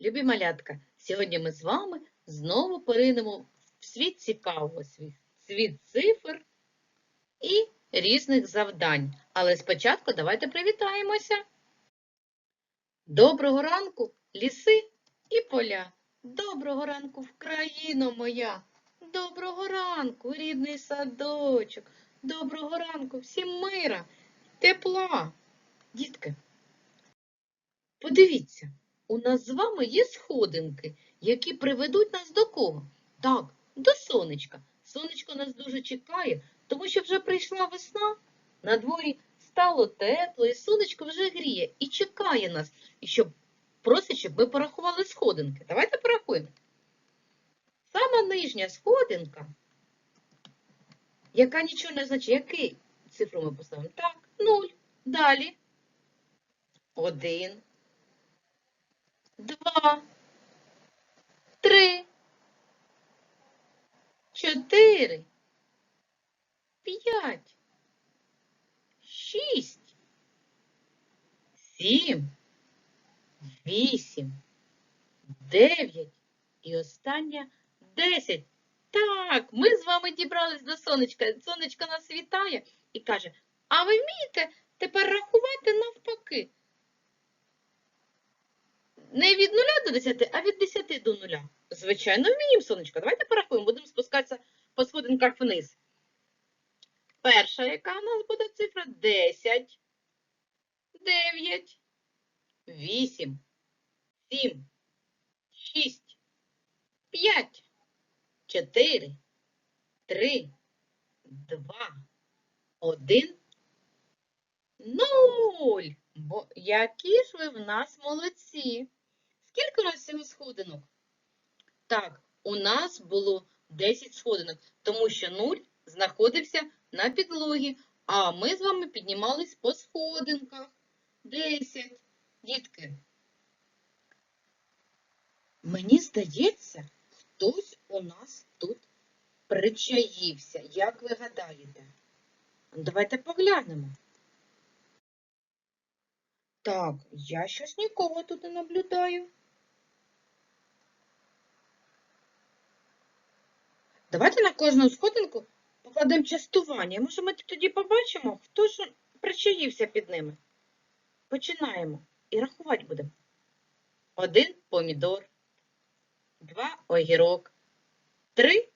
Любі малятка, сьогодні ми з вами знову поринемо в світ цікавого, світ, цифр і різних завдань. Але спочатку давайте привітаємося. Доброго ранку, ліси і поля. Доброго ранку, Вкраїно моя. Доброго ранку, рідний садочок. Доброго ранку, всім мира, тепла. Дітки, подивіться. У нас з вами є сходинки, які приведуть нас до кого? Так, до сонечка. Сонечко нас дуже чекає, тому що вже прийшла весна. На дворі стало тепло, і сонечко вже гріє і чекає нас, і щоб просить, щоб ми порахували сходинки. Давайте порахуємо. Сама нижня сходинка, яка нічого не означає, який цифру ми поставимо? Так, нуль. Далі. Один два, три, чотири, п'ять, шість, сім, вісім, дев'ять. І остання десять. Так, ми з вами дібрались до сонечка. Сонечко нас вітає і каже: А ви вмієте тепер рахувати навпаки? Не від 0 до 10, а від 10 до 0. Звичайно, вміємо, сонечко. Давайте порахуємо, будемо спускатися по сходинках вниз. Перша, яка у нас буде цифра? 10, 9, 8, 7, 6, 5, 4, 3, 2, 1, 0. Бо які ж ви в нас молодці. Скільки у нас всього сходинок? Так, у нас було 10 сходинок, тому що 0 знаходився на підлогі, а ми з вами піднімались по сходинках. 10. Дітки. Мені здається, хтось у нас тут причаївся. Як ви гадаєте? Давайте поглянемо. Так, я щось нікого тут не наблюдаю. Давайте на кожну сходинку покладемо частування. Може, ми тоді побачимо, хто ж причаївся під ними. Починаємо. І рахувати будемо. Один помідор, два огірок, три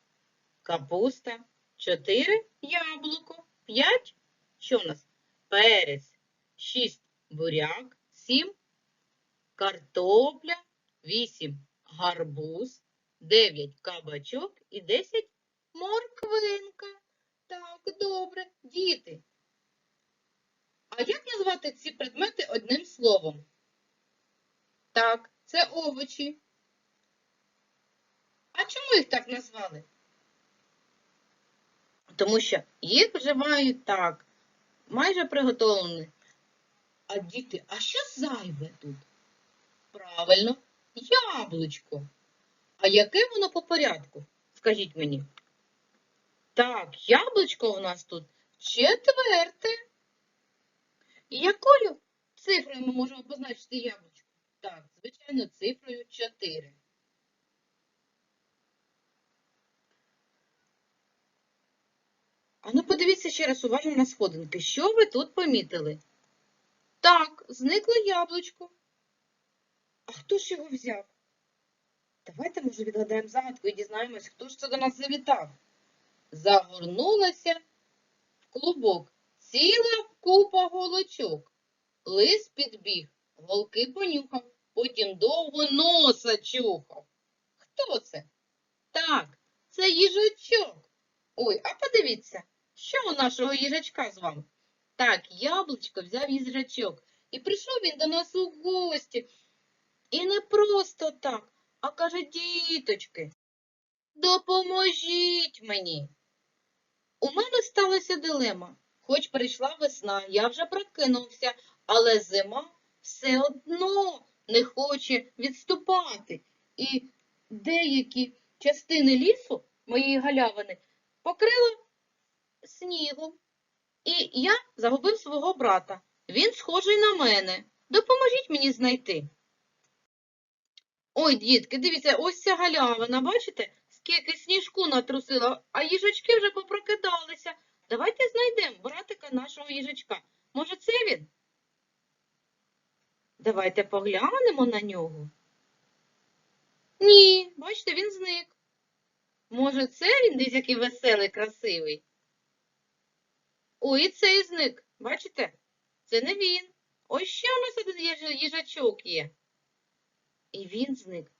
капуста, чотири яблуко, п'ять. Що в нас? Перець, шість буряк, 7 картопля, 8 гарбуз, 9 кабачок і 10 морквинка. Так, добре, діти. А як назвати ці предмети одним словом? Так, це овочі. А чому їх так назвали? Тому що їх вживають так, майже приготовлені. А діти, а що зайве тут? Правильно, яблучко. А яке воно по порядку? Скажіть мені. Так, яблучко у нас тут четверте. Якою цифрою ми можемо позначити яблучко? Так, звичайно, цифрою 4. А ну подивіться ще раз уважно на сходинки. Що ви тут помітили? Так, зникло яблучко. А хто ж його взяв? Давайте, може, відгадаємо загадку і дізнаємось, хто ж це до нас завітав. Загорнулася в клубок ціла купа голочок. Лис підбіг, голки понюхав, потім довго носа чухав. Хто це? Так, це їжачок. Ой, а подивіться, що у нашого їжачка з вами? Так, яблучко взяв їжачок. І прийшов він до нас у гості. І не просто так, а каже, діточки, допоможіть мені. У мене сталася дилема. Хоч прийшла весна, я вже прокинувся, але зима все одно не хоче відступати. І деякі частини лісу, моєї галявини, покрила снігом. І я загубив свого брата. Він схожий на мене. Допоможіть мені знайти. Ой, дітки, дивіться, ось ця галявина, бачите? Скільки сніжку натрусила, а їжачки вже попрокидалися. Давайте знайдемо братика нашого їжачка. Може, це він? Давайте поглянемо на нього. Ні, бачите, він зник. Може, це він десь який веселий, красивий? Ой, і цей зник. Бачите? Це не він. Ось ще у нас один їжачок є. І він зник.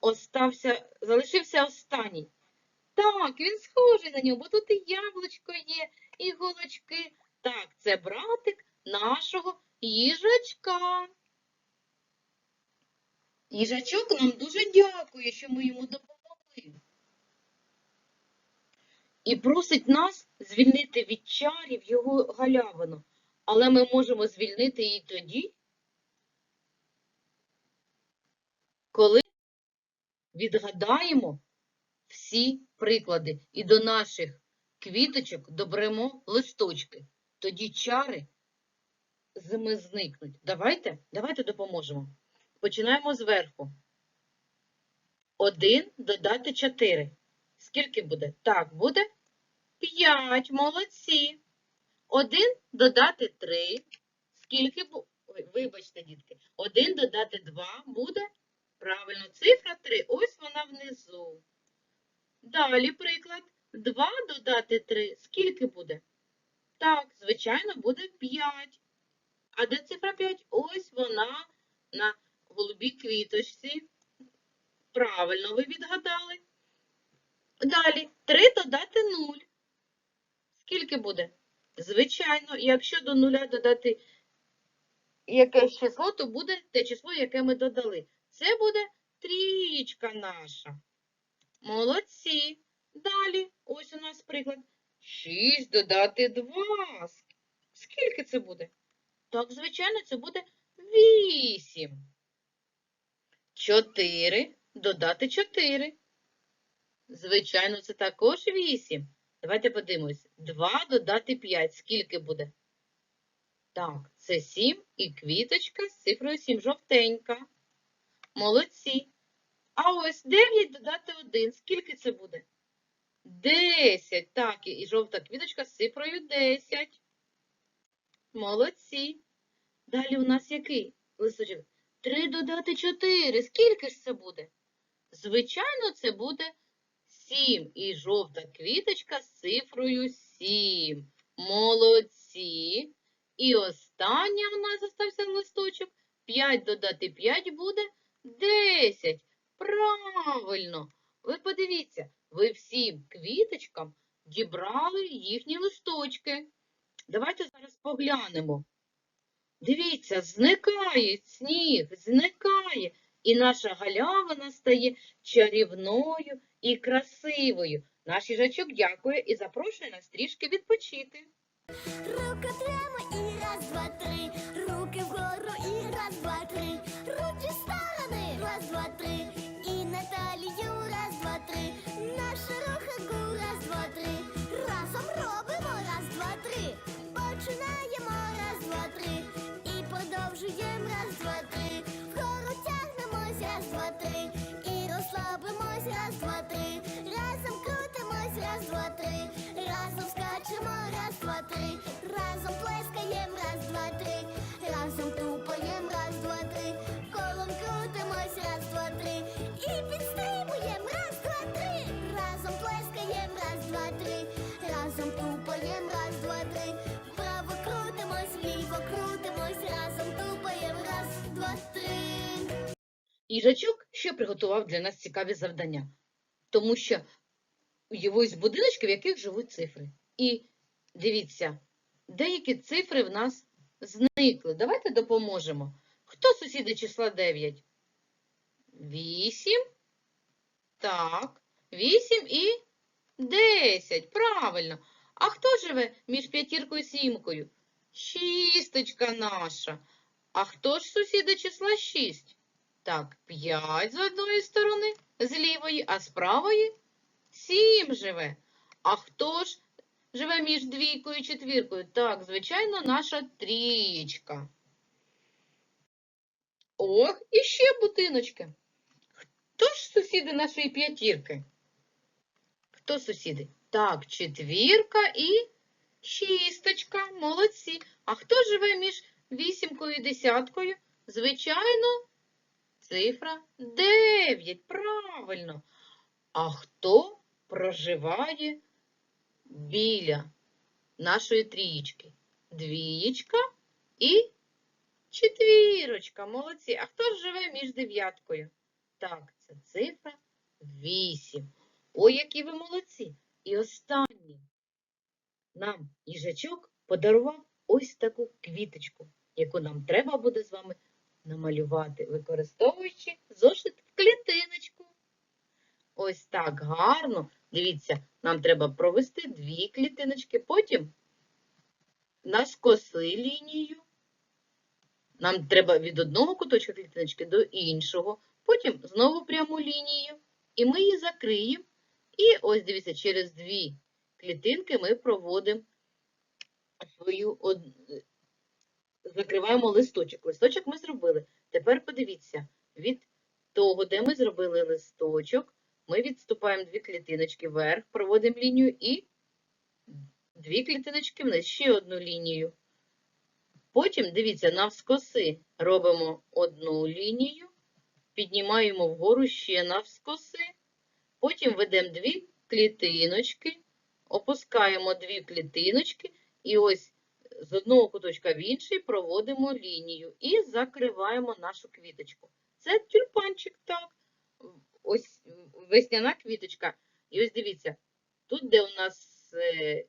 Остався, залишився останній. Так, він схожий на нього, бо тут і яблучко є, і голочки. Так, це братик нашого їжачка. Їжачок нам дуже дякує, що ми йому допомогли. І просить нас звільнити від чарів його галявину. Але ми можемо звільнити її тоді, коли відгадаємо всі приклади і до наших квіточок доберемо листочки. Тоді чари зникнуть. Давайте, давайте допоможемо. Починаємо зверху. Один додати чотири. Скільки буде? Так, буде п'ять. Молодці. Один додати три. Скільки буде? Вибачте, дітки. Один додати два буде Правильно, цифра 3, ось вона внизу. Далі приклад. 2 додати 3. Скільки буде? Так, звичайно, буде 5. А де цифра 5? Ось вона на голубій квіточці. Правильно ви відгадали. Далі 3 додати 0. Скільки буде? Звичайно, якщо до нуля додати якесь число, то буде те число, яке ми додали. Це буде трієчка наша. Молодці. Далі, ось у нас приклад. 6 додати 2. Скільки це буде? Так, звичайно, це буде 8. 4 додати 4. Звичайно, це також 8. Давайте подивимось. 2 додати 5. Скільки буде? Так, це 7 і квіточка з цифрою 7 жовтенька. Молодці. А ось 9 додати 1. Скільки це буде? 10. Так, і- жовта квіточка з цифрою 10. Молодці. Далі у нас який листочок? 3 додати 4. Скільки ж це буде? Звичайно, це буде 7. І жовта квіточка з цифрою 7. Молодці. І останнє у нас залишився листочок. 5 додати 5 буде 10. Правильно. Ви подивіться, ви всім квіточкам дібрали їхні листочки. Давайте зараз поглянемо. Дивіться, зникає сніг, зникає, і наша галявина стає чарівною і красивою. Наш їжачок дякує і запрошує нас трішки відпочити. Руки крутимось. Разом тупаєм, раз, два, три. Їжачок ще приготував для нас цікаві завдання, тому що є ось будиночки, в яких живуть цифри. І дивіться, деякі цифри в нас зникли. Давайте допоможемо. Хто сусіди числа 9? 8. Так, 8 і 10. Правильно. А хто живе між п'ятіркою і сімкою? Шісточка наша. А хто ж сусіди числа 6? Так, 5 з одної сторони, з лівої, а з правої 7 живе. А хто ж живе між двійкою і четвіркою? Так, звичайно, наша трієчка. Ох, і ще будиночки. сусіди нашої п'ятірки? Хто сусіди? Так, четвірка і шісточка. Молодці. А хто живе між вісімкою і десяткою? Звичайно, цифра 9. Правильно. А хто проживає біля нашої трієчки? Двієчка і четвірочка. Молодці. А хто живе між дев'яткою? Так, це цифра 8. Ой, які ви молодці. І останнє. Нам їжачок подарував ось таку квіточку, яку нам треба буде з вами намалювати, використовуючи зошит в клітиночку. Ось так гарно. Дивіться, нам треба провести дві клітиночки, потім наскоси лінію. Нам треба від одного куточка клітиночки до іншого, потім знову пряму лінію, і ми її закриємо. І ось дивіться, через дві клітинки ми проводимо свою закриваємо листочок. Листочок ми зробили. Тепер подивіться, від того, де ми зробили листочок, ми відступаємо дві клітиночки вверх, проводимо лінію і дві клітиночки вниз, ще одну лінію. Потім, дивіться, навскоси робимо одну лінію, піднімаємо вгору ще навскоси, потім ведемо дві клітиночки, опускаємо дві клітиночки і ось з одного куточка в інший проводимо лінію і закриваємо нашу квіточку. Це тюльпанчик, так. Ось весняна квіточка. І ось дивіться, тут, де у нас е,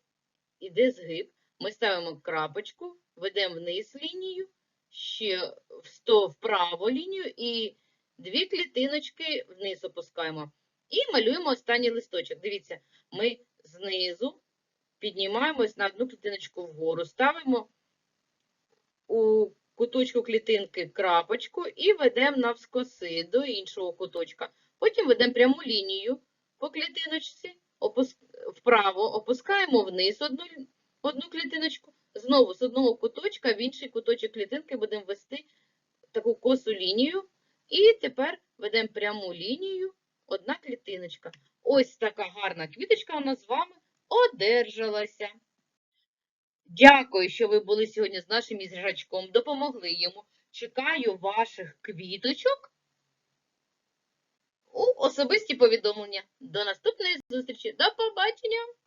іде згиб, ми ставимо крапочку, ведемо вниз лінію, ще в 100 вправо лінію і дві клітиночки вниз опускаємо. І малюємо останній листочок. Дивіться, ми знизу піднімаємось на одну клітиночку вгору, ставимо у куточку клітинки крапочку і ведемо навскоси до іншого куточка. Потім ведемо пряму лінію по клітиночці, опуск... вправо, опускаємо вниз одну, одну клітиночку, знову з одного куточка в інший куточок клітинки будемо вести таку косу лінію. І тепер ведемо пряму лінію, одна клітиночка. Ось така гарна квіточка у нас з вами одержалася. Дякую, що ви були сьогодні з нашим їжачком, допомогли йому. Чекаю ваших квіточок у особисті повідомлення. До наступної зустрічі. До побачення!